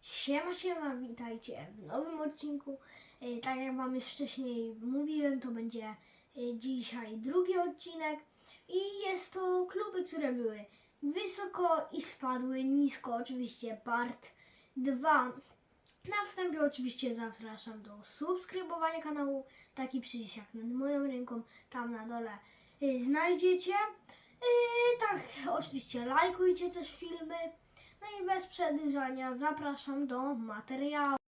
Siema, siema, witajcie w nowym odcinku. E, Tak jak Wam już wcześniej mówiłem, to będzie e, dzisiaj drugi odcinek i jest to kluby, które były wysoko i spadły nisko, oczywiście part 2. Na wstępie oczywiście zapraszam do subskrybowania kanału, taki przycisk jak nad moją ręką, tam na dole e, znajdziecie. Tak, oczywiście lajkujcie też filmy. No i bez przedłużania zapraszam do materiału.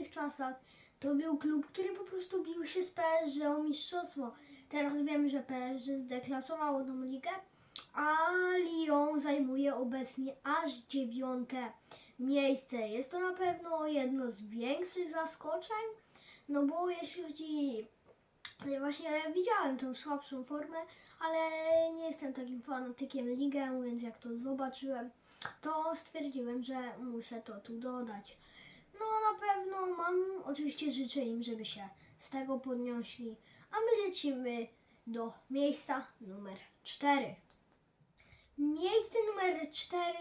Dawnych czasach to był klub, który po prostu bił się z PSG o mistrzostwo. Teraz wiemy, że PSG zdeklasowało tą ligę, a Lyon zajmuje obecnie aż dziewiąte miejsce. Jest to na pewno jedno z większych zaskoczeń, no bo jeśli chodzi ja właśnie widziałem tą słabszą formę, ale nie jestem takim fanatykiem ligę, więc jak to zobaczyłem, to stwierdziłem, że muszę to tu dodać. No na pewno mam, oczywiście życzę im, żeby się z tego podnieśli, a my lecimy do miejsca numer 4. Miejsce numer 4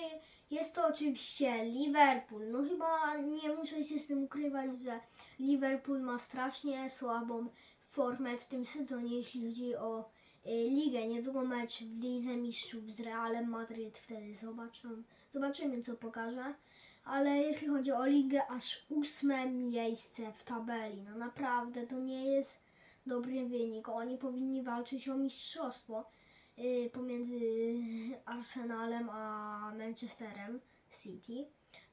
jest to oczywiście Liverpool. No chyba nie muszę się z tym ukrywać, że Liverpool ma strasznie słabą formę w tym sezonie, jeśli chodzi o y, ligę. Niedługo mecz w Lidze Mistrzów z Realem Madryt, wtedy zobaczą, zobaczymy co pokaże. Ale jeśli chodzi o ligę, aż ósme miejsce w tabeli. No naprawdę to nie jest dobry wynik. Oni powinni walczyć o mistrzostwo y, pomiędzy Arsenalem a Manchesterem City.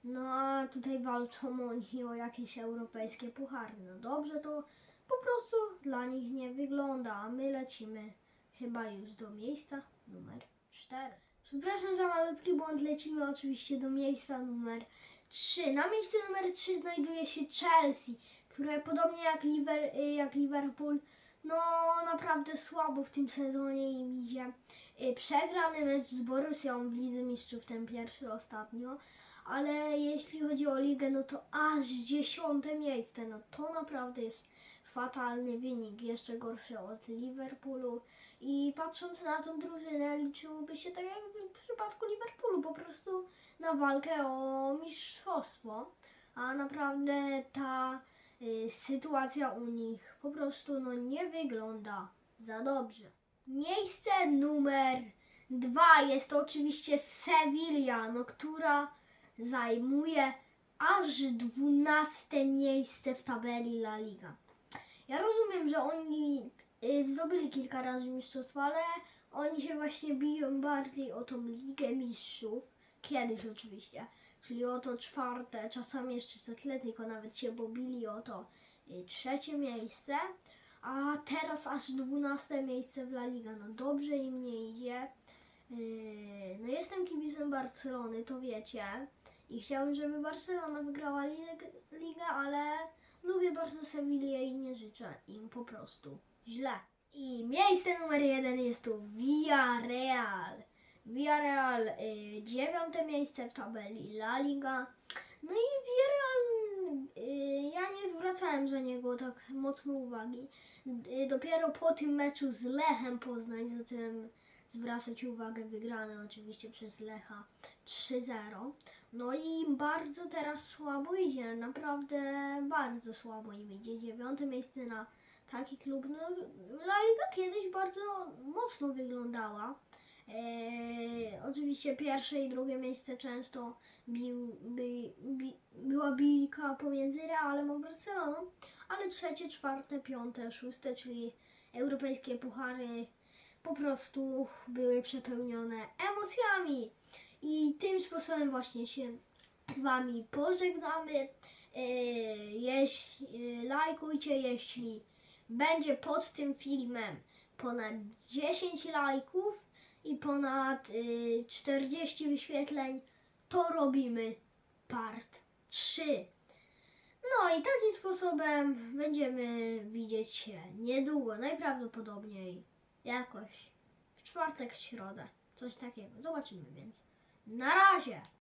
No a tutaj walczą oni o jakieś europejskie puchary. No dobrze to po prostu dla nich nie wygląda, a my lecimy chyba już do miejsca numer 4. Przepraszam za malutki błąd, lecimy oczywiście do miejsca numer 3. Na miejscu numer 3 znajduje się Chelsea, które podobnie jak, Liver, y, jak Liverpool, no naprawdę słabo w tym sezonie im idzie. Y, Przegrany mecz z Borussią w Lidze Mistrzów, ten pierwszy ostatnio, ale jeśli chodzi o ligę, no to aż dziesiąte miejsce, no to naprawdę jest fatalny wynik, jeszcze gorszy od Liverpoolu. I patrząc na tą drużynę, liczyłoby się tak jak w przypadku Liverpoolu, po prostu na walkę o mistrzostwo. A naprawdę ta y, sytuacja u nich po prostu no, nie wygląda za dobrze. Miejsce numer dwa jest to oczywiście Sevilla, no, która zajmuje aż 12 miejsce w tabeli La Liga. Ja rozumiem, że oni y, zdobyli kilka razy mistrzostwo, ale oni się właśnie biją bardziej o tą Ligę Mistrzów. Kiedyś oczywiście. Czyli o to czwarte, czasami jeszcze z Atletico nawet się pobili o to y, trzecie miejsce. A teraz aż dwunaste miejsce w La Liga. No dobrze im nie idzie. Yy, No jestem kibicem Barcelony, to wiecie. I chciałbym, żeby Barcelona wygrała ligę, ale lubię bardzo Sewillę i nie życzę im po prostu źle. I miejsce numer jeden jest tu Villarreal. Villarreal y, dziewiąte miejsce w tabeli La Liga. No i Villarreal, y, ja nie zwracałem za niego tak mocno uwagi. Y, dopiero po tym meczu z Lechem Poznań zacząłem zwracać uwagę wygrany oczywiście przez Lecha 3-0. No i bardzo teraz słabo idzie, naprawdę bardzo słabo im idzie. Dziewiąte miejsce na taki klub. No, La Liga kiedyś bardzo mocno wyglądała. Eee, oczywiście pierwsze i drugie miejsce często bił, bi, bi, była bijka pomiędzy Realem a Barceloną, ale trzecie, czwarte, piąte, szóste, czyli europejskie puchary po prostu były przepełnione emocjami. I tym sposobem właśnie się z Wami pożegnamy. Yy, jeś, yy, lajkujcie, jeśli będzie pod tym filmem ponad 10 lajków i ponad yy, 40 wyświetleń, to robimy part 3. No i takim sposobem będziemy widzieć się niedługo, najprawdopodobniej jakoś w czwartek, środę, coś takiego. Zobaczymy więc. Na razie!